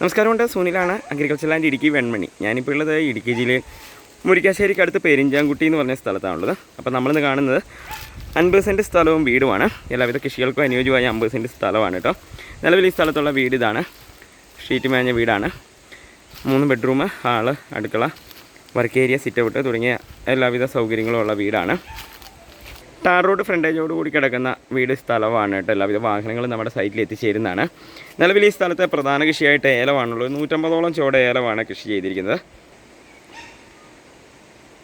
നമസ്കാരമുണ്ട്. സുനിലാണ് agriculture land Idukki Venmani. ഞാനിപ്പോൾ ഉള്ളത് ഇടുക്കി ജില്ലയിൽ മുരിക്കാശ്ശേരിക്ക് അടുത്ത് പെരിഞ്ചാങ്കുട്ടി എന്ന് പറഞ്ഞ സ്ഥലത്താണുള്ളത്. അപ്പോൾ നമ്മളിന്ന് കാണുന്നത് അൻപത് സെന്റ് സ്ഥലവും വീടുമാണ്. എല്ലാവിധ കൃഷികൾക്കും അനുയോജ്യമായ അമ്പത് സെന്റ് സ്ഥലമാണ് കേട്ടോ. നിലവിൽ ഈ സ്ഥലത്തുള്ള വീട് ഇതാണ്. ഷീറ്റ് മേഞ്ഞ വീടാണ്. മൂന്ന് ബെഡ്റൂം ഹാൾ അടുക്കള വർക്ക് ഏരിയ സിറ്റ് ഔട്ട് തുടങ്ങിയ എല്ലാവിധ സൗകര്യങ്ങളും ഉള്ള വീടാണ്. ടാർ റോഡ് ഫ്രണ്ടേജോട് കൂടി കിടക്കുന്ന വീട് സ്ഥലമാണ് കേട്ടോ. എല്ലാവിധ വാഹനങ്ങൾ നമ്മുടെ സൈറ്റിൽ എത്തിച്ചേരുന്നതാണ്. നിലവിൽ ഈ സ്ഥലത്തെ പ്രധാന കൃഷിയായിട്ട് ഏലമാണുള്ളത് നൂറ്റമ്പതോളം ചുവട് ഏലമാണ് കൃഷി ചെയ്തിരിക്കുന്നത്.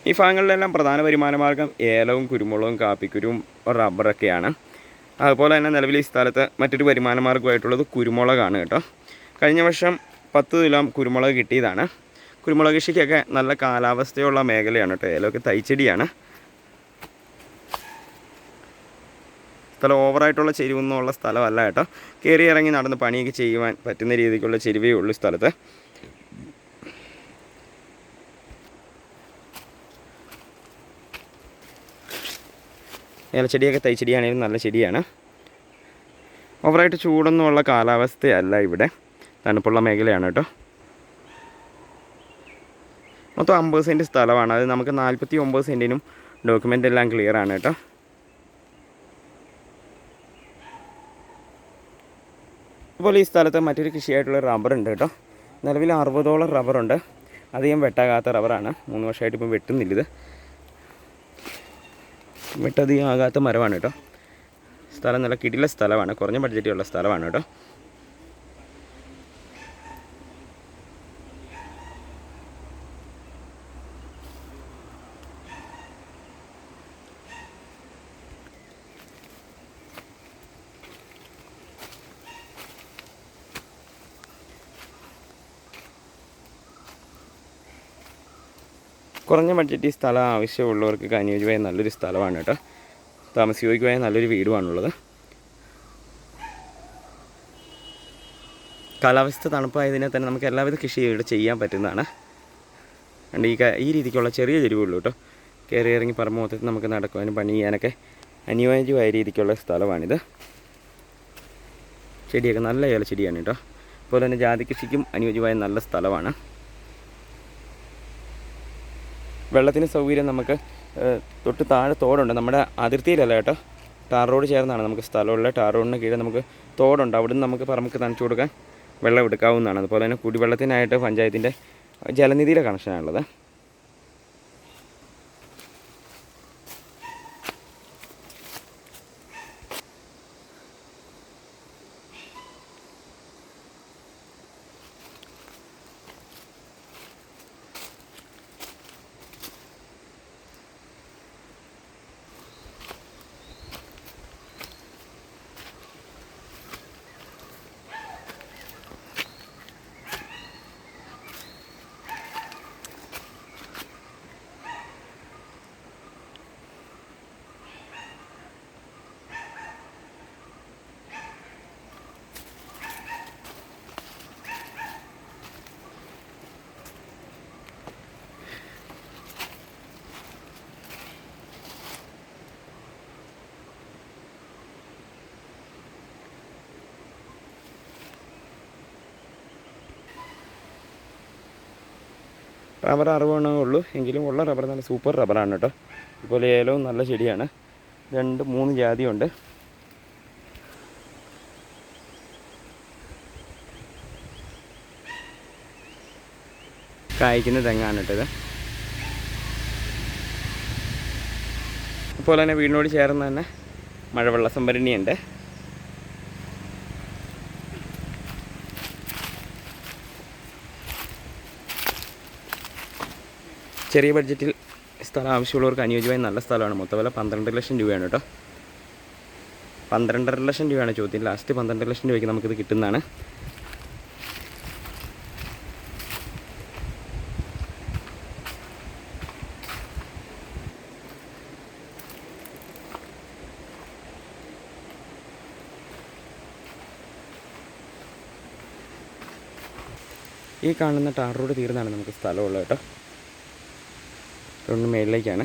ഈ ഭാഗങ്ങളിലെല്ലാം പ്രധാന വരുമാന മാർഗം ഏലവും കുരുമുളകും കാപ്പിക്കുരുവും റബ്ബറൊക്കെയാണ് അതുപോലെ തന്നെ നിലവിൽ ഈ സ്ഥലത്ത് മറ്റൊരു വരുമാന മാർഗമായിട്ടുള്ളത് കുരുമുളകാണ് കേട്ടോ. കഴിഞ്ഞ വർഷം പത്ത് കിലോ കുരുമുളക് കിട്ടിയതാണ്. കുരുമുളക് കൃഷിക്കൊക്കെ നല്ല കാലാവസ്ഥയുള്ള മേഖലയാണ് കേട്ടോ. ഏലമൊക്കെ തൈച്ചെടിയാണ്. സ്ഥലം ഓവറായിട്ടുള്ള ചെരിവൊന്നും ഉള്ള സ്ഥലമല്ല കേട്ടോ. കയറി ഇറങ്ങി നടന്ന് പണിയൊക്കെ ചെയ്യുവാൻ പറ്റുന്ന രീതിക്കുള്ള ചെരുവേ ഉള്ളൂ സ്ഥലത്ത്. ഇലച്ചെടിയൊക്കെ തൈച്ചെടിയാണെങ്കിലും നല്ല ചെടിയാണ്. ഓവറായിട്ട് ചൂടൊന്നുമുള്ള കാലാവസ്ഥയല്ല ഇവിടെ. തണുപ്പുള്ള മേഖലയാണ് കേട്ടോ. മൊത്തം അമ്പത് സെന്റ് സ്ഥലമാണ്. അത് നമുക്ക് നാൽപ്പത്തി ഒമ്പത് സെന്റിനും ഡോക്യുമെന്റ് എല്ലാം ക്ലിയർ ആണ് കേട്ടോ. അതുപോലെ ഈ സ്ഥലത്ത് മറ്റൊരു കൃഷിയായിട്ടുള്ള റബ്ബർ ഉണ്ട് കേട്ടോ. നിലവിൽ അറുപതോളം റബ്ബറുണ്ട് അധികം വെട്ടാകാത്ത റബ്ബറാണ് മൂന്ന് വർഷമായിട്ട് ഇപ്പം വെട്ടുന്നില്ല ഇത്. വെട്ടധികം ആകാത്ത മരമാണ് കേട്ടോ. സ്ഥലം നല്ല കിടില സ്ഥലമാണ്. കുറഞ്ഞ ബഡ്ജറ്റിലുള്ള സ്ഥലമാണ് കേട്ടോ. കുറഞ്ഞ ബഡ്ജറ്റ് ഈ സ്ഥലം ആവശ്യമുള്ളവർക്ക് അനുയോജ്യമായ നല്ലൊരു സ്ഥലമാണ് കേട്ടോ. താമസിക്കുവാൻ നല്ലൊരു വീടുമാണുള്ളത്. കാലാവസ്ഥ തണുപ്പായതിനെ തന്നെ നമുക്ക് എല്ലാവിധ കൃഷി ഇവിടെ ചെയ്യാൻ പറ്റുന്നതാണ്. അണ്ട് ഈ ഈ രീതിക്കുള്ള ചെറിയ ചെരുവുള്ളൂ കേട്ടോ. കയറി ഇറങ്ങി പറമ്പ് മൊത്തത്തിൽ നമുക്ക് നടക്കുവാനും പണി ചെയ്യാനൊക്കെ അനുയോജ്യമായ രീതിക്കുള്ള സ്ഥലമാണിത്. ചെടിയൊക്കെ നല്ല ഏലച്ചെടിയാണ് കേട്ടോ. അതുപോലെ തന്നെ ജാതി കൃഷിക്കും അനുയോജ്യമായ നല്ല സ്ഥലമാണ്. വെള്ളത്തിന് സൗകര്യം നമുക്ക് തൊട്ട് താഴെ തോടുണ്ട്. നമ്മുടെ അതിർത്തിയിലല്ല കേട്ടോ. ടാർ റോഡ് ചേർന്നാണ് നമുക്ക് സ്ഥലമുള്ള ടാർ റോഡിന് കീഴിൽ നമുക്ക് തോടുണ്ട്. അവിടുന്ന് നമുക്ക് പറമ്പ് നനച്ചു കൊടുക്കാൻ വെള്ളം എടുക്കാവുന്നതാണ്. അതുപോലെ തന്നെ കുടിവെള്ളത്തിനായിട്ട് പഞ്ചായത്തിന്റെ ജലനിധിയുടെ കണക്ഷനാണുള്ളത്. റബ്ബർ അറുപണേ ഉള്ളൂ. എങ്കിലും ഉള്ള റബ്ബർ നല്ല സൂപ്പർ റബ്ബറാണ് കേട്ടോ. ഇതുപോലെ ഏലവും നല്ല ചെടിയാണ്. രണ്ട് മൂന്ന് ജാതിയുണ്ട്. കായ്ക്കുന്ന തെങ്ങാണ് കേട്ടത് അതുപോലെ തന്നെ വീടിനോട് ചേർന്ന് തന്നെ മഴവെള്ള സംഭരണിയുണ്ട്. ചെറിയ ബഡ്ജറ്റിൽ സ്ഥലം ആവശ്യമുള്ളവർക്ക് അനുയോജ്യമായ നല്ല സ്ഥലമാണ്. മൊത്തം വില പന്ത്രണ്ട് ലക്ഷം രൂപയാണ് കേട്ടോ. പന്ത്രണ്ടര ലക്ഷം രൂപയാണ് ചോദ്യം. ലാസ്റ്റ് പന്ത്രണ്ട് ലക്ഷം രൂപയ്ക്ക് നമുക്കിത് കിട്ടുന്നതാണ്. ഈ കാണുന്ന ടാർ റോഡ് തീർന്നാണ് നമുക്ക് സ്ഥലമുള്ളത് കേട്ടോ. റോഡിന് മേളിലേക്കാണ്.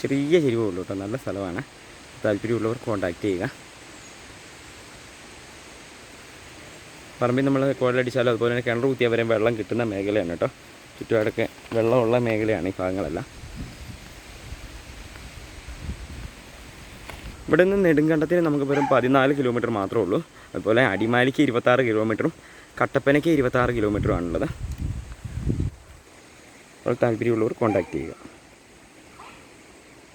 ചെറിയ ചെരിവേ ഉള്ളൂ കേട്ടോ നല്ല സ്ഥലമാണ്. താല്പര്യമുള്ളവർ കോൺടാക്റ്റ് ചെയ്യുക. പറമ്പിൽ നമ്മൾ കുഴലടിച്ചാലും അതുപോലെ തന്നെ കിണർ കുത്തിയാൽ വരെ വെള്ളം കിട്ടുന്ന മേഖലയാണ് കേട്ടോ. ചുറ്റുപാടൊക്കെ വെള്ളമുള്ള മേഖലയാണ് ഈ ഭാഗങ്ങളെല്ലാം. ഇവിടെ നിന്ന് നെടുങ്കണ്ടത്തിന് നമുക്ക് വെറും പതിനാല് കിലോമീറ്റർ മാത്രമേ ഉള്ളൂ. അതുപോലെ അടിമാലിക്ക് ഇരുപത്താറ് കിലോമീറ്ററും കട്ടപ്പനയ്ക്ക് ഇരുപത്താറ് കിലോമീറ്ററും ആണുള്ളത്. അപ്പോൾ താല്പര്യമുള്ളവർ കോൺടാക്റ്റ് ചെയ്യുക.